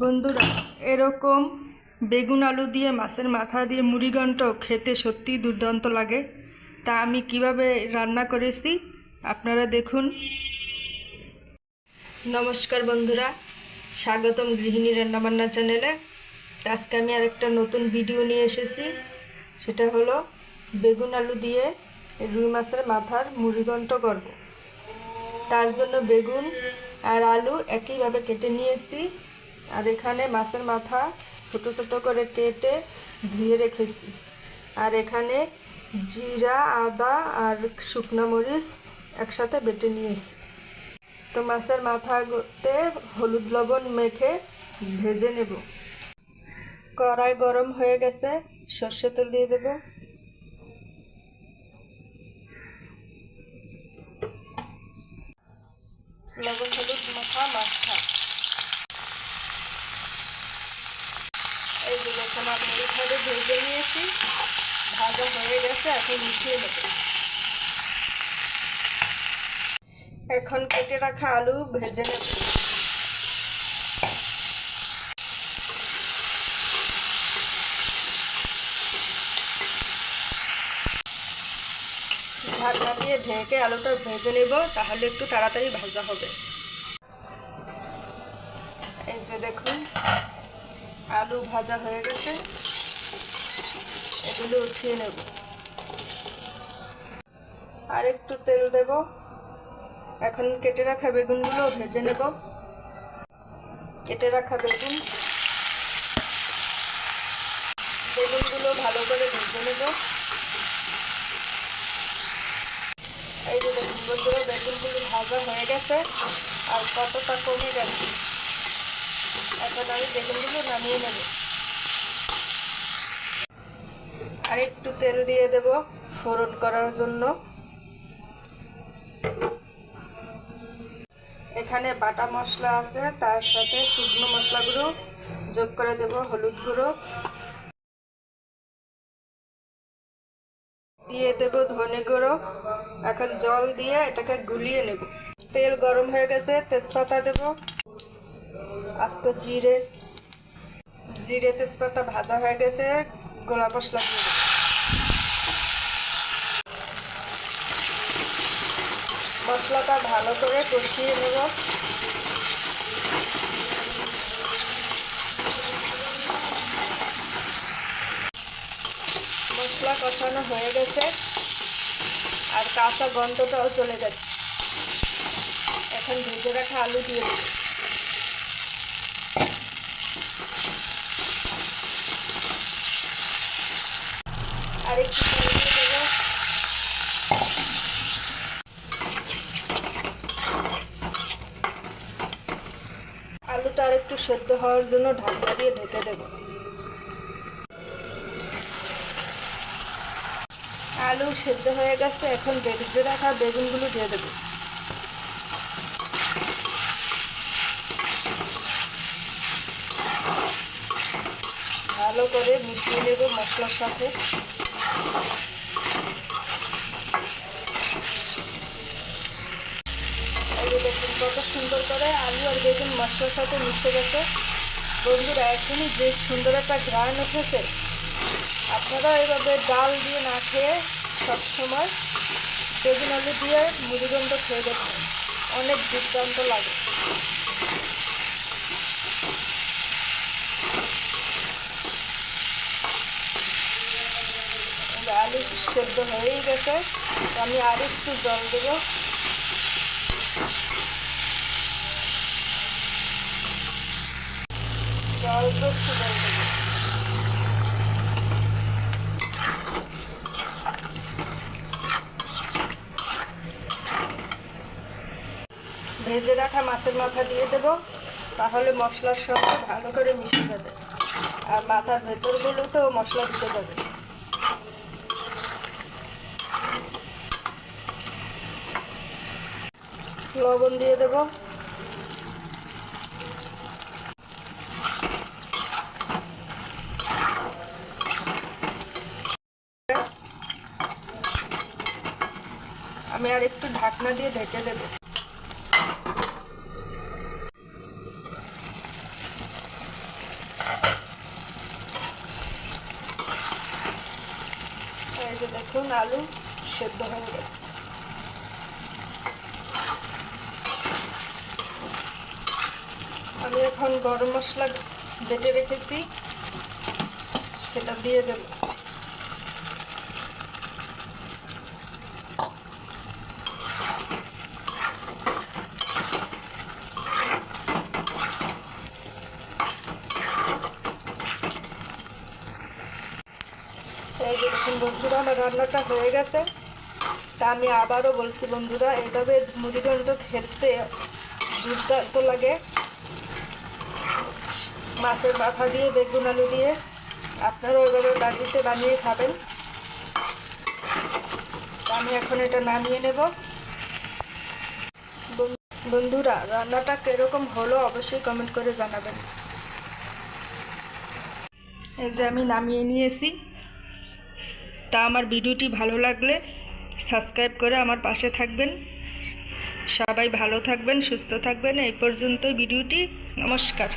বন্ধুরা, এরকম বেগুন আলু দিয়ে, মাছের মাথা দিয়ে মুড়িঘণ্ট খেতে সত্যিই দুর্দান্ত লাগে। তা আমি কীভাবে রান্না করেছি আপনারা দেখুন। নমস্কার বন্ধুরা, স্বাগতম গৃহিণী রান্নাবান্না চ্যানেলে। আজকে আমি আরেকটা নতুন ভিডিও নিয়ে এসেছি। সেটা হলো বেগুন আলু দিয়ে রুই মাছের মাথার মুড়িঘণ্ট করব। তার জন্য বেগুন আর আলু একইভাবে কেটে নিয়েছি। আর এখানে মাছের মাথা ছোট ছোট করে কেটে ধুয়ে রেখেছি। আর এখানে জিরা, আদা আর শুকনো মরিচ একসাথে বেটে নিয়েছি। তো মাছের মাথাতে হলুদ লবণ মেখে ভেজে নেব। কড়াই গরম হয়ে গেছে, সর্ষে তেল দিয়ে দেবো লবণ হলুদ মাখা মাখা এই দেখুন আমি ভেজে নিয়েছি ভাজা হয়ে গেছে এখন মিশিয়ে নেব এখন কেটে রাখা আলু ভেজে নেব। ঢাকনা দিয়ে ঢেকে আলুটা ভেজে নেব, তাহলে একটু তাড়াতাড়ি ভাজা হবে। এই যে দেখুন আলু ভাজা হয়ে গেছে। এগুলো উঠিয়ে নেব। আর একটু তেল দেব। এখন কেটে রাখা বেগুনগুলো ভেজে নেব। কেটে রাখা বেগুন। বেগুনগুলো ভালো করে ভেজে নেব। এই যে বন্ধুরা বেগুনগুলো ভাজা হয়ে গেছে। আর কতটা কমে গেছে? এখন আমি বেগুনগুলো নামিয়ে নেব। আর একটু তেল দিয়ে দেব ফোড়ন করার জন্য। এখানে বাটা মশলা আছে, তার সাথে শুকনো মশলাগুলো যোগ করে দেব, হলুদ গুঁড়ো। দিয়ে দেব ধনে গুঁড়ো। এখন জল দিয়ে এটাকে গুলিয়ে নেব। তেল গরম হয়ে গেছে, তেজপাতা দেব। আস্ত জিরে জিরে তেজপাতা ভাজা হয়ে গেছে গোলাপ মশলা দিয়ে মশলাটা ভালো করে কষিয়ে নেব। মশলা কষানো হয়ে গেছে, আর কাঁচা গন্ধটাও চলে গেছে। এখন ভেজে রাখা আলু দিয়ে দেবো। আলুটা আর একটু সেদ্ধ হওয়ার জন্য ঢাকনা দিয়ে ঢেকে দেবো। আলু সেদ্ধ হয়ে গেছে, এখন ভেজে রাখা বেগুনগুলো দিয়ে দেবো। ভালো করে মিশিয়ে নেব মশলার সাথে। দেখুন কত সুন্দর করে আলু আর বেগুন মশলার সাথে মিশে গেছে। বন্ধুরা, এখনই যে সুন্দর একটা ঘ্রাণ উঠেছে। আপনারা এভাবে ডাল দিয়ে না খেয়ে সবসময় বেগুন আলু দিয়ে মুড়িগন্ধ খেয়ে দেখবেন অনেক দুর্দান্ত লাগে আলু সেদ্ধ হয়েই গেছে। আমি আর একটু জল দেবো। জল তো একটু জল দেবো ভেজে রাখা মাছের মাথা দিয়ে দেব। তাহলে মশলার সঙ্গে ভালো করে মিশে যাবে। আর মাথার ভেতরগুলোতেও মশলা দিতে যাবে। লবণ দিয়ে দেব। আমি আর একটু ঢাকনা দিয়ে ঢেকে দেব। দেখুন, আলু সেদ্ধ হয়ে গেছে। আমি এখন গরম মশলা বেটে রেখেছি। সেটা দিয়ে দেব। বন্ধুরা, আমার রান্নাটা হয়ে গেছে। তা আমি আবারও বলছি বন্ধুরা এভাবে মুড়িঘণ্ট খেতে দুর্দান্ত লাগে। মাছের মাথা দিয়ে, বেগুন আলু দিয়ে আপনারাও এভাবে বাড়িতে বানিয়ে খাবেন। আমি এখন এটা নামিয়ে নেব। বন- বন্ধুরা, রান্নাটা কীরকম হলো অবশ্যই কমেন্ট করে জানাবেন। এই যে আমি নামিয়ে নিয়েছি। তা আমার ভিডিওটি ভালো লাগলে সাবস্ক্রাইব করে আমার পাশে থাকবেন। সবাই ভালো থাকবেন, সুস্থ থাকবেন। এই পর্যন্তই ভিডিওটি। নমস্কার।